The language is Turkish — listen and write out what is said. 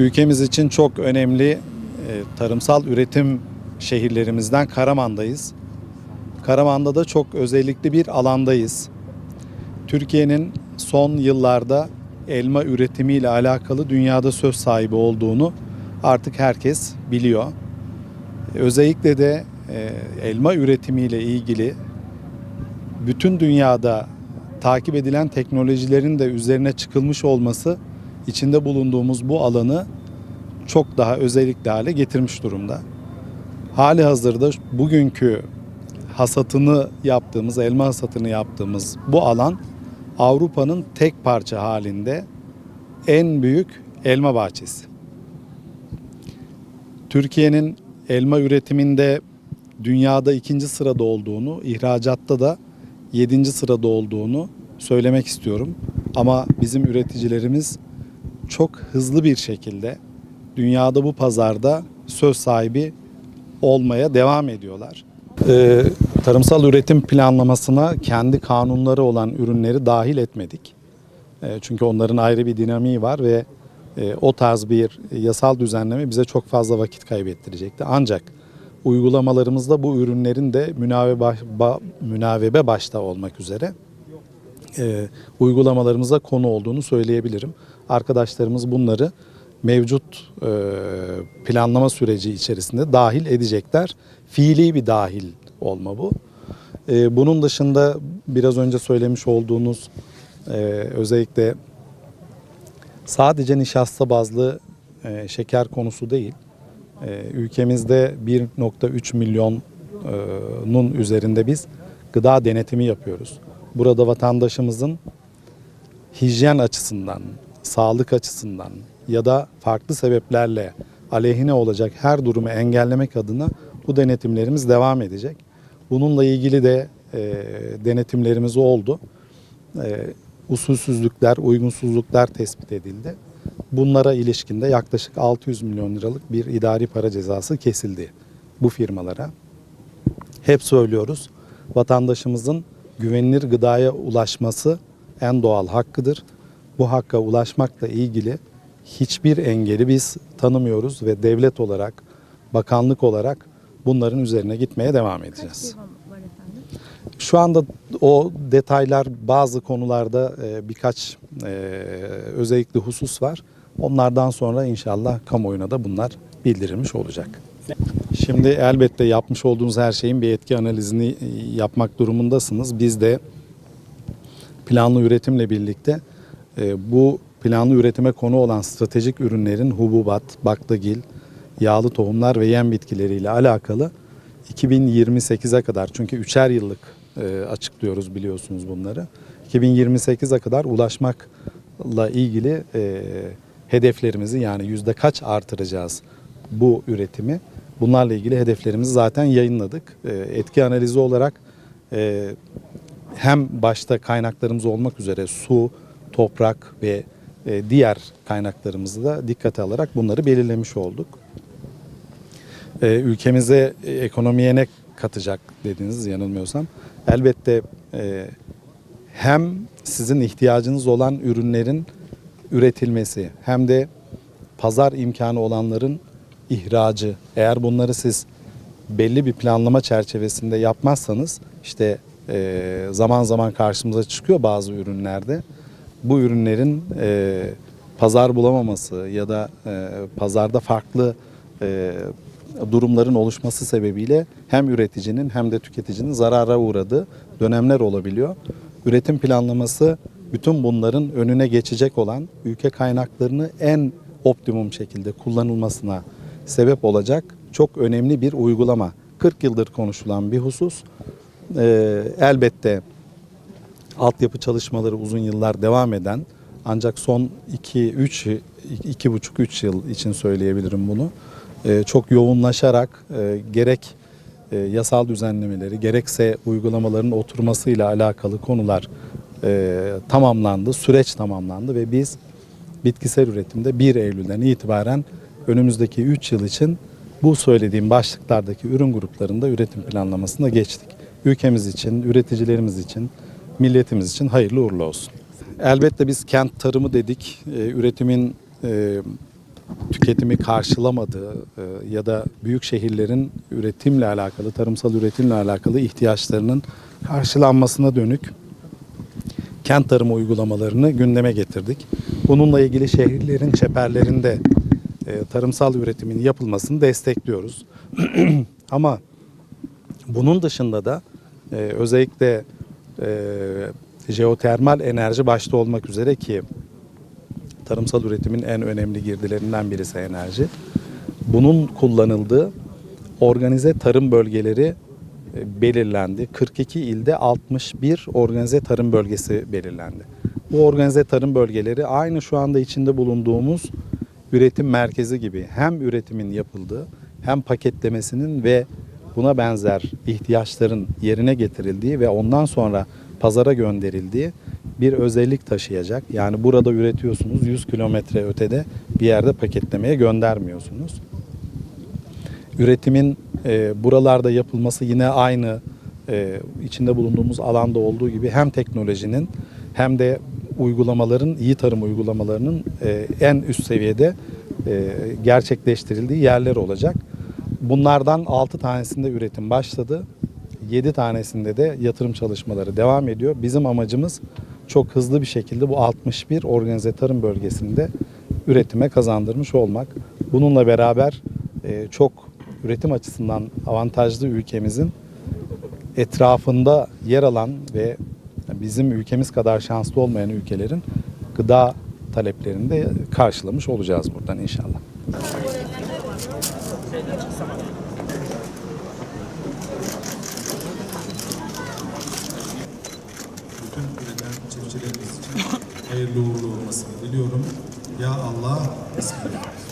Ülkemiz için çok önemli e, tarımsal üretim şehirlerimizden Karaman'dayız. Karaman'da da çok özellikli bir alandayız. Türkiye'nin son yıllarda elma üretimiyle alakalı dünyada söz sahibi olduğunu artık herkes biliyor. Özellikle de e, elma üretimiyle ilgili bütün dünyada takip edilen teknolojilerin de üzerine çıkılmış olması içinde bulunduğumuz bu alanı çok daha özellikli hale getirmiş durumda. Hali hazırda bugünkü hasatını yaptığımız, elma hasatını yaptığımız bu alan Avrupa'nın tek parça halinde en büyük elma bahçesi. Türkiye'nin elma üretiminde dünyada ikinci sırada olduğunu, ihracatta da yedinci sırada olduğunu söylemek istiyorum. Ama bizim üreticilerimiz çok hızlı bir şekilde dünyada bu pazarda söz sahibi olmaya devam ediyorlar. Ee, tarımsal üretim planlamasına kendi kanunları olan ürünleri dahil etmedik. Ee, çünkü onların ayrı bir dinamiği var ve e, o tarz bir yasal düzenleme bize çok fazla vakit kaybettirecekti. Ancak uygulamalarımızda bu ürünlerin de münavebe, ba- münavebe başta olmak üzere e, uygulamalarımıza konu olduğunu söyleyebilirim. Arkadaşlarımız bunları mevcut e, planlama süreci içerisinde dahil edecekler. Fiili bir dahil olma bu. E, bunun dışında biraz önce söylemiş olduğunuz e, özellikle sadece nişasta bazlı e, şeker konusu değil. E, ülkemizde 1.3 milyonun üzerinde biz gıda denetimi yapıyoruz. Burada vatandaşımızın hijyen açısından, sağlık açısından ya da farklı sebeplerle aleyhine olacak her durumu engellemek adına bu denetimlerimiz devam edecek. Bununla ilgili de e, denetimlerimiz oldu. E, usulsüzlükler, uygunsuzluklar tespit edildi. Bunlara ilişkin de yaklaşık 600 milyon liralık bir idari para cezası kesildi bu firmalara. Hep söylüyoruz. Vatandaşımızın güvenilir gıdaya ulaşması en doğal hakkıdır. Bu hakka ulaşmakla ilgili hiçbir engeli biz tanımıyoruz ve devlet olarak, bakanlık olarak bunların üzerine gitmeye devam edeceğiz. Şu anda o detaylar bazı konularda e, birkaç e, özellikli husus var. Onlardan sonra inşallah kamuoyuna da bunlar bildirilmiş olacak. Şimdi elbette yapmış olduğunuz her şeyin bir etki analizini e, yapmak durumundasınız. Biz de planlı üretimle birlikte bu planlı üretime konu olan stratejik ürünlerin hububat, baklagil, yağlı tohumlar ve yem bitkileriyle alakalı 2028'e kadar çünkü üçer yıllık e, açıklıyoruz biliyorsunuz bunları. 2028'e kadar ulaşmakla ilgili e, hedeflerimizi yani yüzde kaç artıracağız bu üretimi bunlarla ilgili hedeflerimizi zaten yayınladık. E, etki analizi olarak e, hem başta kaynaklarımız olmak üzere su, toprak ve diğer kaynaklarımızı da dikkate alarak bunları belirlemiş olduk. E, ülkemize e, ekonomiye ne katacak dediniz yanılmıyorsam. Elbette e, hem sizin ihtiyacınız olan ürünlerin üretilmesi hem de pazar imkanı olanların ihracı. Eğer bunları siz belli bir planlama çerçevesinde yapmazsanız işte e, zaman zaman karşımıza çıkıyor bazı ürünlerde. Bu ürünlerin e, pazar bulamaması ya da e, pazarda farklı e, durumların oluşması sebebiyle hem üreticinin hem de tüketicinin zarara uğradığı dönemler olabiliyor. Üretim planlaması bütün bunların önüne geçecek olan ülke kaynaklarını en optimum şekilde kullanılmasına sebep olacak çok önemli bir uygulama. 40 yıldır konuşulan bir husus. Ee, elbette altyapı çalışmaları uzun yıllar devam eden ancak son 2 3 2,5 3 yıl için söyleyebilirim bunu. Ee, çok yoğunlaşarak e, gerek e, yasal düzenlemeleri gerekse uygulamaların oturmasıyla alakalı konular e, tamamlandı, süreç tamamlandı ve biz bitkisel üretimde 1 Eylül'den itibaren önümüzdeki 3 yıl için bu söylediğim başlıklardaki ürün gruplarında üretim planlamasına geçtik. Ülkemiz için, üreticilerimiz için, milletimiz için hayırlı uğurlu olsun. Elbette biz kent tarımı dedik. Ee, üretimin e, tüketimi karşılamadığı e, ya da büyük şehirlerin üretimle alakalı, tarımsal üretimle alakalı ihtiyaçlarının karşılanmasına dönük kent tarımı uygulamalarını gündeme getirdik. Bununla ilgili şehirlerin çeperlerinde e, tarımsal üretimin yapılmasını destekliyoruz. Ama bunun dışında da e, özellikle e, jeotermal enerji başta olmak üzere ki tarımsal üretimin en önemli girdilerinden birisi enerji. Bunun kullanıldığı organize tarım bölgeleri e, belirlendi. 42 ilde 61 organize tarım bölgesi belirlendi. Bu organize tarım bölgeleri aynı şu anda içinde bulunduğumuz üretim merkezi gibi hem üretimin yapıldığı hem paketlemesinin ve buna benzer ihtiyaçların yerine getirildiği ve ondan sonra pazara gönderildiği bir özellik taşıyacak. Yani burada üretiyorsunuz 100 kilometre ötede bir yerde paketlemeye göndermiyorsunuz. Üretimin e, buralarda yapılması yine aynı e, içinde bulunduğumuz alanda olduğu gibi hem teknolojinin hem de uygulamaların, iyi tarım uygulamalarının e, en üst seviyede e, gerçekleştirildiği yerler olacak. Bunlardan 6 tanesinde üretim başladı. 7 tanesinde de yatırım çalışmaları devam ediyor. Bizim amacımız çok hızlı bir şekilde bu 61 organize tarım bölgesinde üretime kazandırmış olmak. Bununla beraber e, çok üretim açısından avantajlı ülkemizin etrafında yer alan ve bizim ülkemiz kadar şanslı olmayan ülkelerin gıda taleplerini de karşılamış olacağız buradan inşallah. bütün üreten çiftçilerimiz için hayırlı uğurlu olmasını diliyorum. Ya Allah, Bismillah.